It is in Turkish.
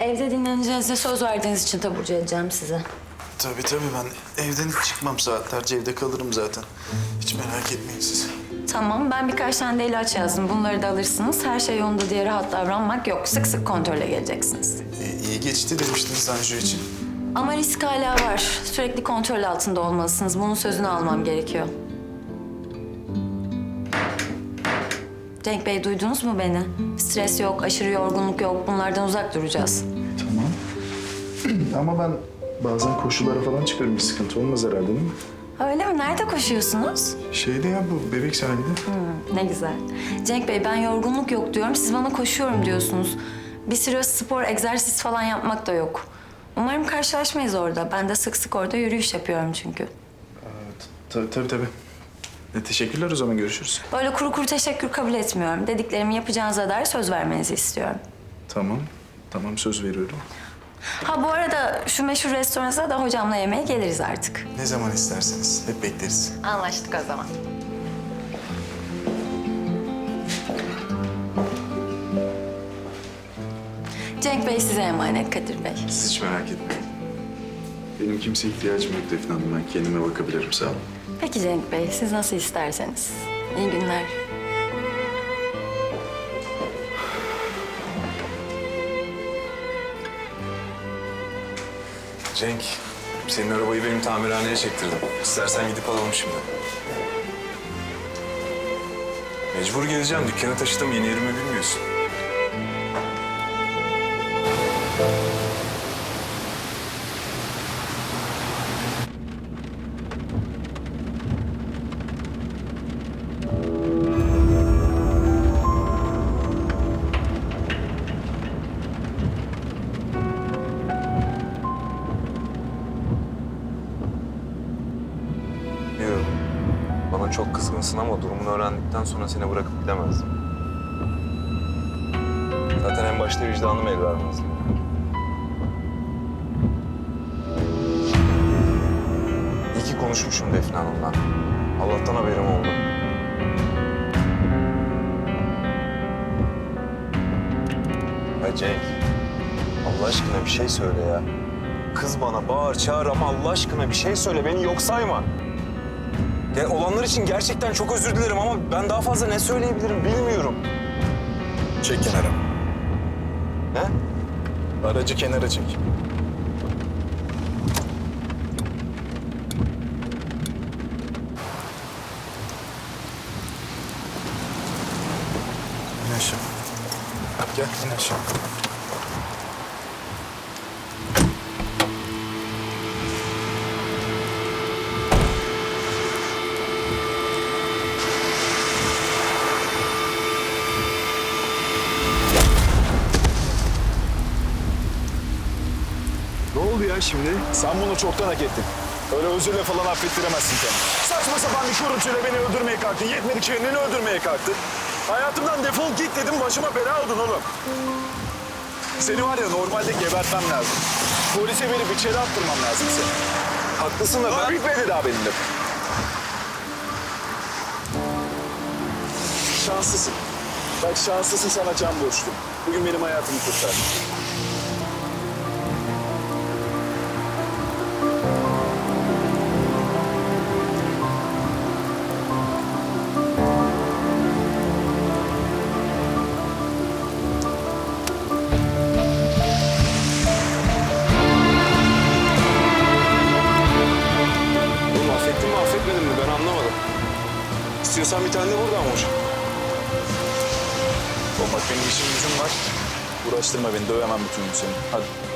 Evde dinleneceğinize söz verdiğiniz için taburcu edeceğim size. Tabii tabii ben evden hiç çıkmam saatlerce evde kalırım zaten. Hiç merak etmeyin siz. Tamam, ben birkaç tane de ilaç yazdım. Bunları da alırsınız. Her şey yolunda diye rahat davranmak yok. Sık sık kontrole geleceksiniz. İyi, iyi geçti demiştiniz Tanju için. Ama risk hala var. Sürekli kontrol altında olmalısınız. Bunun sözünü almam gerekiyor. Cenk Bey duydunuz mu beni? Stres yok, aşırı yorgunluk yok. Bunlardan uzak duracağız. Tamam. Ama ben bazen koşulara falan çıkarım. Bir sıkıntı olmaz herhalde değil mi? Öyle mi? Nerede koşuyorsunuz? Şeyde ya bu bebek sahilde. Ne güzel. Cenk Bey ben yorgunluk yok diyorum. Siz bana koşuyorum diyorsunuz. Bir sürü spor, egzersiz falan yapmak da yok. Umarım karşılaşmayız orada. Ben de sık sık orada yürüyüş yapıyorum çünkü. Tabii tabii tabii. E, teşekkürler o zaman görüşürüz. Böyle kuru kuru teşekkür kabul etmiyorum. Dediklerimi yapacağınıza dair söz vermenizi istiyorum. Tamam. Tamam söz veriyorum. Ha bu arada şu meşhur restorana da hocamla yemeğe geliriz artık. Ne zaman isterseniz hep bekleriz. Anlaştık o zaman. Cenk Bey size emanet Kadir Bey. Siz hiç merak etmeyin. Benim kimseye ihtiyacım yok Defne Hanım. Ben kendime bakabilirim sağ olun. Peki Cenk Bey, siz nasıl isterseniz. İyi günler. Cenk, senin arabayı benim tamirhaneye çektirdim. İstersen gidip alalım şimdi. Mecbur geleceğim. Dükkanı taşıdım. Yeni yerimi bilmiyorsun. Çok kızgınsın ama durumunu öğrendikten sonra seni bırakıp gidemezdim. Zaten en başta vicdanım el vermezdi. İyi ki konuşmuşum Defne Hanım'la. Allah'tan haberim oldu. Ya Cenk, Allah aşkına bir şey söyle ya. Kız bana bağır çağır ama Allah aşkına bir şey söyle. Beni yok sayma. Ya olanlar için gerçekten çok özür dilerim ama ben daha fazla ne söyleyebilirim bilmiyorum. Çek kenara. Ne? Aracı kenara çek. İn aşağı. Gel in aşağı. Oldu ya şimdi? Sen bunu çoktan hak ettin. Öyle özürle falan affettiremezsin kendini. Saçma sapan bir görüntüyle beni öldürmeye kalktın. Yetmedi kendini öldürmeye kalktın. Hayatımdan defol git dedim başıma bela oldun oğlum. Seni var ya normalde gebertmem lazım. Polise verip içeri attırmam lazım seni. Haklısın da ben... bitmedi daha benim de. Şanslısın. Bak şanslısın sana can borçlu. Bugün benim hayatımı kurtardın. Bak benim işim gücüm var. Uğraştırma beni, dövemem bütün gün seni. Hadi.